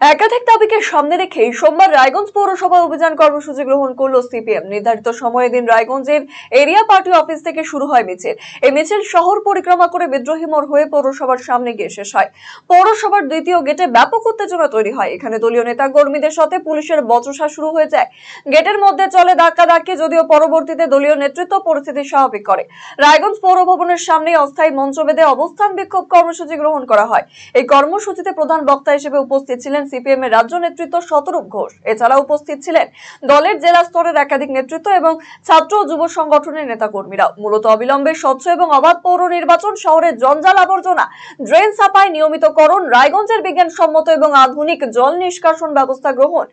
একাধিক দাবিকে সামনে রেখে সোমবার রায়গঞ্জ পৌরসভা অভিযান কর্মসূচি গ্রহণ করল সিপিএম। নির্ধারিত সময়ের দিন রায়গঞ্জের এরিয়া পার্টি অফিস থেকে শুরু হয় মিছিল। এই মিছিল শহর পরিক্রমা করে বিদ্রোহী মোড় হয়ে পৌরসভার সামনে গিয়ে শেষ হয়। পৌরসভার দ্বিতীয় গেটে ব্যাপক উত্তেজনা তৈরি হয়। এখানে দলীয় নেতা কর্মীদের সাথে পুলিশের বচসা শুরু হয়ে যায়। গেটের মধ্যে চলে ধাক্কা ধাক্কি যদিও পরবর্তীতে দলীয় নেতৃত্ব পরিস্থিতি স্বাভাবিক করে। রায়গঞ্জ পৌর ভবনের সামনে অস্থায়ী মঞ্চ বেঁধে অবস্থান বিক্ষোভ কর্মসূচি গ্রহণ করা হয়। এই কর্মসূচিতে প্রধান বক্তা হিসেবে উপস্থিত ছিলেন সিপিএম এর রাজ্য নেতৃত্ব শতরূপ ঘোষ। এছাড়া উপস্থিত ছিলেন দলের জেলা স্তরের একাধিক নেতৃত্ব এবং ছাত্র ও যুব সংগঠনের নেতাকর্মীরা মূলত অবিলম্বে স্বচ্ছ এবং অবাধ পৌর নির্বাচন, শহরের জঞ্জাল আবর্জনা, ড্রেন সাফাই নিয়মিতকরণ, রায়গঞ্জের বিজ্ঞানসম্মত এবং আধুনিক জল নিষ্কাশন ব্যবস্থা গ্রহণ,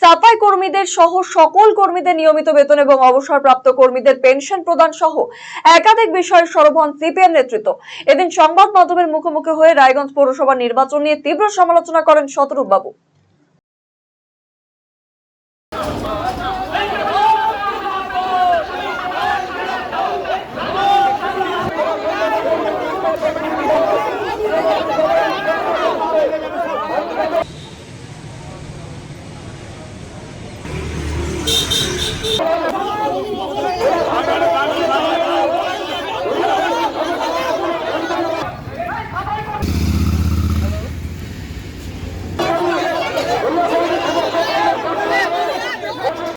সাফাই কর্মীদের সহ সকল কর্মীদের নিয়মিত বেতন এবং অবসরপ্রাপ্ত কর্মীদের পেনশন প্রদান সহ একাধিক বিষয়ে সরব সিপিএম নেতৃত্ব। এদিন সংবাদ মাধ্যমের মুখোমুখি হয়ে রায়গঞ্জ পৌরসভা নির্বাচন নিয়ে তীব্র সমালোচনা করেন শতরূপ 하고.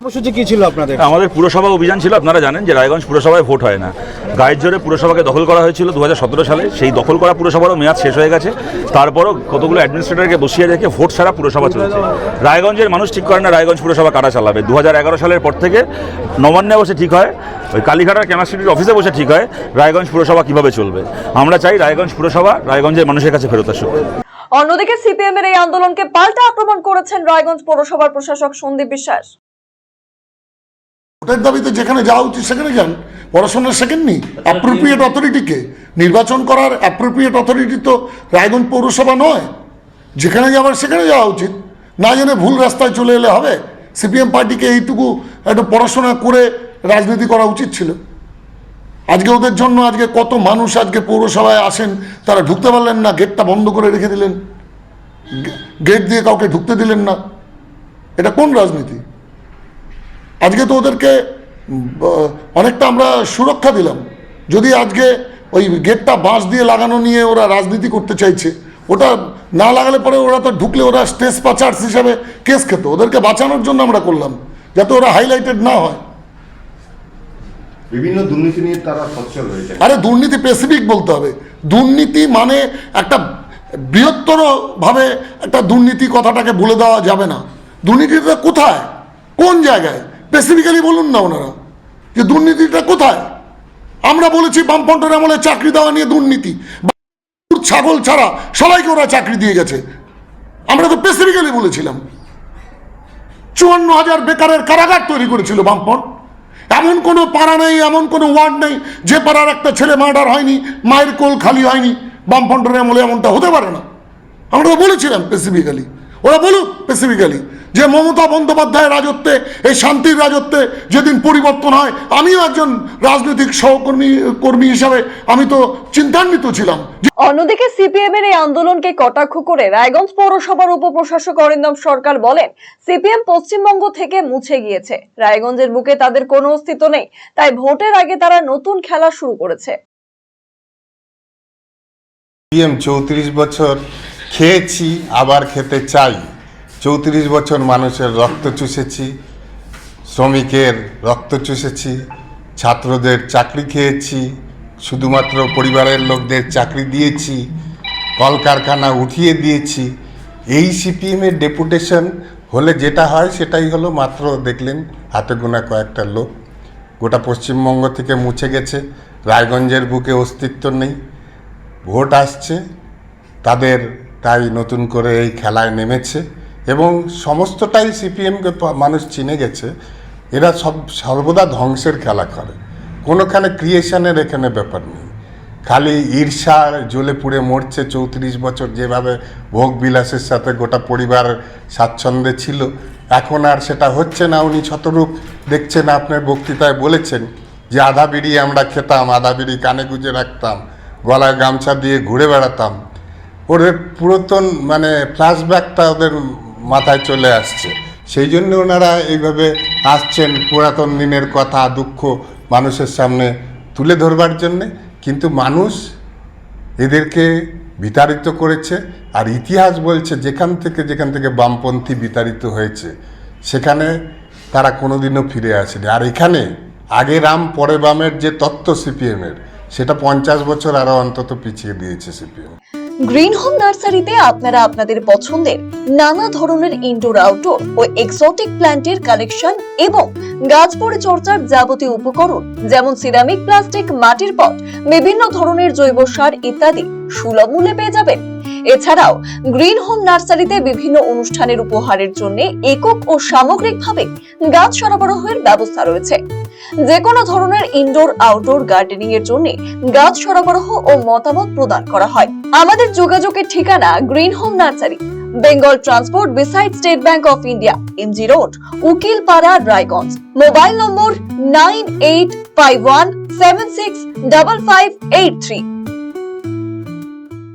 কর্মসূচি কি ছিল আপনাদের? আমাদের পুরসভা অভিযান ছিল আপনারা জানেন যে রায়গঞ্জ পুরসভায় ভোট হয় না। গায়ের জোরে পুরসভাকে দখল করা হয়েছিল দুহাজার সতেরো সালে সেই দখল করা পুরসভারও মেয়াদ শেষ হয়ে গেছে। তারপরও কতগুলো অ্যাডমিনিস্ট্রেটরকে বসিয়ে রেখে ভোট ছাড়া পুরসভা চলেছে। রায়গঞ্জের মানুষ ঠিক করে না রায়গঞ্জ পুরসভা কারা চালাবে। দু হাজার এগারো সালের পর থেকে নবান্নে বসে ঠিক হয় ওই কালীঘাটার কেমিস্ট্রির অফিসে বসে ঠিক হয় রায়গঞ্জ পুরসভা কীভাবে চলবে। আমরা চাই রায়গঞ্জ পুরসভা রায়গঞ্জের মানুষের কাছে ফেরত আসুক। অন্যদিকে সিপিএম এর এই আন্দোলনকে পাল্টা আক্রমণ করেছেন রায়গঞ্জ পৌরসভার প্রশাসক সন্দীপ বিশ্বাস। ভোটের দাবিতে যেখানে যাওয়া উচিত সেখানে যান পড়াশোনা শেখেননি অ্যাপ্রোপ্রিয়েট অথরিটিকে নির্বাচন করার অ্যাপ্রোপ্রিয়েট অথরিটি তো রায়গঞ্জ পৌরসভা নয়। যেখানে যাওয়ার সেখানে যাওয়া উচিত। না জেনে ভুল রাস্তায় চলে এলে হবে। সিপিএম পার্টিকে এইটুকু একটু পড়াশোনা করে রাজনীতি করা উচিত ছিল। আজকে ওদের জন্য আজকে কত মানুষ আজকে পৌরসভায় আসেন তারা ঢুকতে পারলেন না গেটটা বন্ধ করে রেখে দিলেন। গেট দিয়ে কাউকে ঢুকতে দিলেন না। এটা কোন রাজনীতি? আজকে তো ওদেরকে অনেকটা আমরা সুরক্ষা দিলাম। যদি আজকে ওই গেটটা বাঁশ দিয়ে লাগানো নিয়ে ওরা রাজনীতি করতে চাইছে ওটা না লাগালে পরে ওরা তো ঢুকলে ওরা স্টেজ পাচার্স হিসাবে কেস খেত। ওদেরকে বাঁচানোর জন্য আমরা করলাম যাতে ওরা হাইলাইটেড না হয়। বিভিন্ন দুর্নীতি নিয়ে তারা সচ্ছল হয়েছে আরে দুর্নীতি স্পেসিফিক বলতে হবে। দুর্নীতি মানে একটা বৃহত্তর ভাবে একটা দুর্নীতি কথাটাকে বলে দেওয়া যাবে না। দুর্নীতিটা কোথায়? কোন জায়গায়? স্পেসিফিক্যালি বলুন না ওনারা, যে দুর্নীতিটা কোথায়? আমরা বলেছি বামফ্রন্টের আমলে চাকরি দেওয়া নিয়ে দুর্নীতি। ছাগল ছাড়া সবাইকে ওরা চাকরি দিয়ে গেছে। আমরা তো স্পেসিফিক্যালি বলেছিলাম। চুয়ান্ন হাজার বেকারের কারাগার তৈরি করেছিল বামফ্রন্ট। এমন কোনো পাড়া নেই, এমন কোনো ওয়ার্ড নেই, যে পাড়ার একটা ছেলে মার্ডার হয়নি, মায়ের কোল খালি হয়নি, বামফ্রন্টের আমলে এমনটা হতে পারে না। আমরা তো বলেছিলাম স্পেসিফিক্যালি ওরা বলুক স্পেসিফিক্যালি যে মমতা বন্দ্যোপাধ্যায়ের রাজত্বে এই শান্তির রাজত্বে যেদিন পরিবর্তন হয় আমিও একজন রাজনৈতিক সহকর্মী কর্মী হিসাবে আমি তো চিন্তান্বিত ছিলাম। অন্যদিকে সিপিএম এর এই আন্দোলনকে কটাক্ষ করে রায়গঞ্জ পৌরসভার উপপ্রশাসক অরিন্দম সরকার বলেন সিপিএম পশ্চিমবঙ্গ থেকে মুছে গিয়েছে। রায়গঞ্জের বুকে তাদের কোনো অস্তিত্ব নেই তাই ভোটের আগে তারা নতুন খেলা শুরু করেছে। পিএম চৌত্রিশ বছর খেয়েছি আবার খেতে চাই। চৌত্রিশ বছর মানুষের রক্ত চুষেছি, শ্রমিকের রক্ত চুষেছি, ছাত্রদের চাকরি খেয়েছি, শুধুমাত্র পরিবারের লোকদের চাকরি দিয়েছি, কলকারখানা উঠিয়ে দিয়েছি। এই সিপিএমের ডেপুটেশন হলে যেটা হয় সেটাই হলো মাত্র দেখলেন হাতে গোনা কয়েকটা লোক। গোটা পশ্চিমবঙ্গ থেকে মুছে গেছে, রায়গঞ্জের বুকে অস্তিত্ব নেই। ভোট আসছে, তাদের তাই নতুন করে এই খেলায় নেমেছে। এবং সমস্তটাই সিপিএমকে মানুষ চিনে গেছে। এরা সব সর্বদা ধ্বংসের খেলা করে। কোনোখানে ক্রিয়েশনের এখানে ব্যাপার নেই। খালি ঈর্ষা জ্বলে পুড়ে মরছে চৌত্রিশ বছর যেভাবে ভোগ বিলাসের সাথে গোটা পরিবার স্বাচ্ছন্দ্যে ছিল। এখন আর সেটা হচ্ছে না। উনি শতরূপ দেখছেন, আপনার বক্তৃতায় বলেছেন যে আধা বিড়ি আমরা খেতাম, আধা বিড়ি কানে গুজে রাখতাম, গলায় গামছা দিয়ে ঘুরে বেড়াতাম। ওদের পুরাতন মানে ফ্ল্যাশব্যাকটা ওদের মাথায় চলে আসছে। সেই জন্য ওনারা এইভাবে আসছেন পুরাতন দিনের কথা, দুঃখ মানুষের সামনে তুলে ধরবার জন্যে। কিন্তু মানুষ এদেরকে বিতাড়িত করেছে আর ইতিহাস বলছে, যেখান থেকে যেখান থেকে বামপন্থী বিতাড়িত হয়েছে, সেখানে তারা কোনোদিনও ফিরে আসেনি। আর এখানে আগে রাম, পরে বামের যে তত্ত্ব সিপিএমের, সেটা পঞ্চাশ বছর আরও অন্তত পিছিয়ে দিয়েছে সিপিএম। গ্রিন হোম নার্সারিতে আপনারা আপনাদের পছন্দের নানা ধরনের ইনডোর আউটডোর ও এক্সোটিক প্ল্যান্টের কালেকশন এবং গাছ পরিচর্যার যাবতীয় উপকরণ, যেমন সিরামিক প্লাস্টিক মাটির পট বিভিন্ন ধরনের জৈব সার ইত্যাদি সুলভ মূল্যে পেয়ে যাবেন। এছাড়াও গ্রিন হোম নার্সারিতে বিভিন্ন অনুষ্ঠানের উপহারের জন্য একক ও সামগ্রিকভাবে গাছ সরবরাহের ব্যবস্থা রয়েছে। যে কোনো ধরনের ইনডোর আউটডোর গার্ডেনিং এর জন্য গাছ সরবরাহ ও মতামত প্রদান করা হয়। আমাদের যোগাযোগের ঠিকানা green home nursery Bengal transport beside state bank of India MG road Ukilpara, Raiganj. Mobile number nine eight five one seven six double five eight three